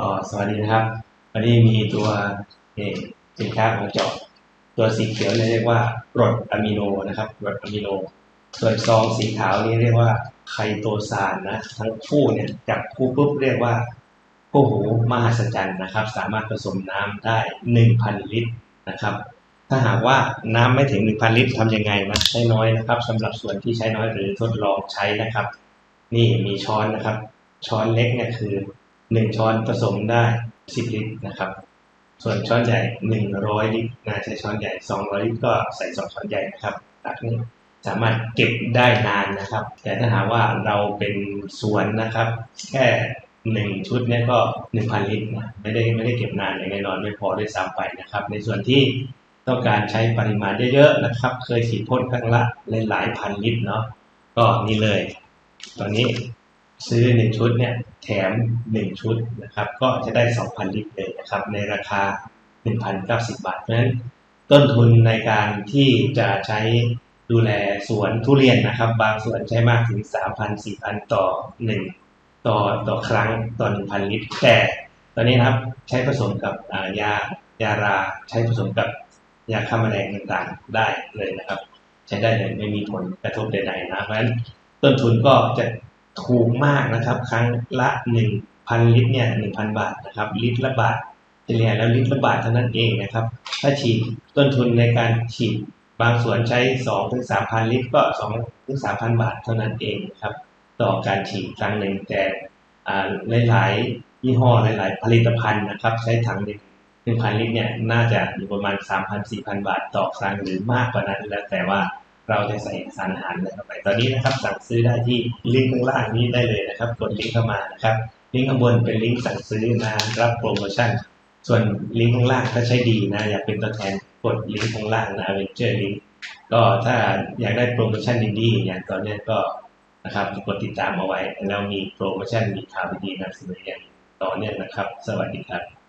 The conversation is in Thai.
ก็สวัสดีนะครับ วันนี้มีตัวสินค้าของเจาะตัวสีเขียวเนี่ยเรียกว่ากรดอะมิโนนะครับกรดอะมิโน ส่วนซองสีขาวนี่เรียกว่าไคโตซานนะทั้งคู่เนี่ยจับคู่ปุ๊บเรียกว่าคู่หูมหัศจรรย์นะครับ สามารถผสมน้ำได้ 1,000 ลิตรนะครับ ถ้าหากว่าน้ำไม่ถึง 1,000 ลิตรทำยังไงมันใช้น้อยนะครับสำหรับส่วนที่ใช้น้อยหรือทดลองใช้นะครับ นี่มีช้อนนะครับ ช้อนเล็กเนี่ยคือ 1ช้อนผสมได้10ลิตรนะครับ ส่วนช้อนใหญ่100ลิตรนะใช้ช้อนใหญ่200ลิตรก็ใส่2ช้อนใหญ่นะครับตักนี้สามารถเก็บได้นานนะครับ แต่ถ้าหากว่าเราเป็นสวนนะครับ แค่หนึ่งชุดเนี่ยก็1,000ลิตรนะไม่ได้ไม่ได้เก็บนานอย่างแน่นอนไม่พอด้วยซ้ำไปนะครับ ในส่วนที่ต้องการใช้ปริมาณเยอะๆนะครับ เคยฉีดพ่นครั้งละหลายพันลิตรเนาะก็นี่เลย ตอนนี้ ซื้อหนึ่งชุดเนี่ยแถมหนึ่งชุดนะครับ ก็จะได้ 2,000 ลิตรเลยนะครับ ในราคา 1,090 บาท เพราะฉะนั้นต้นทุนในการที่จะใช้ดูแลสวนทุเรียนนะครับ บางสวนใช้มากถึง 3,000 4,000 ต่อ 1 ต่อต่อครั้งต่อ 1,000 ลิตร แต่ตอนนี้นะครับใช้ผสมกับยายาราใช้ผสมกับยาฆ่าแมลงต่างๆได้เลยนะครับ ใช้ได้เลยไม่มีผลกระทบใดๆนะเพราะฉะนั้นต้นทุนก็จะ ถูกมากนะครับ ครั้งละ1,000ลิตรเนี่ย1,000บาทนะครับ ลิตรละบาทเฉลี่ยแล้วลิตรละบาทเท่านั้นเองนะครับ ถ้าฉีดต้นทุนในการฉีดบางส่วนใช้2ถึง3,000ลิตรก็2ถึง3,000บาทเท่านั้นเองนะครับ ต่อการฉีดครั้งหนึ่งแต่หลายๆยี่ห้อหลาย ๆ ผลิตภัณฑ์นะครับ ใช้ถังหนึ่งหนึ่งพันลิตรเนี่ยน่าจะอยู่ประมาณ3,000-4,000บาทต่อครั้งหรือมากกว่านั้นแล้วแต่ว่า เราจะใส่สารอาหารอะไรเข้าไป ตอนนี้นะครับสั่งซื้อได้ที่ลิงก์ข้างล่างนี้ได้เลยนะครับ กดลิงก์เข้ามานะครับ ลิงก์ข้างบนเป็นลิงก์สั่งซื้อนะรับโปรโมชั่น ส่วนลิงก์ข้างล่างถ้าใช้ดีนะ อยากเป็นตัวแทนกดลิงก์ข้างล่างนะเวนเจอร์ลิงก์ก็ถ้าอยากได้โปรโมชั่นดีๆอย่างตอนนี้ก็นะครับกดติดตามเอาไว้แล้วมีโปรโมชั่นมีข่าวดีๆนำเสนออย่างต่อเนื่องนะครับ สวัสดีครับ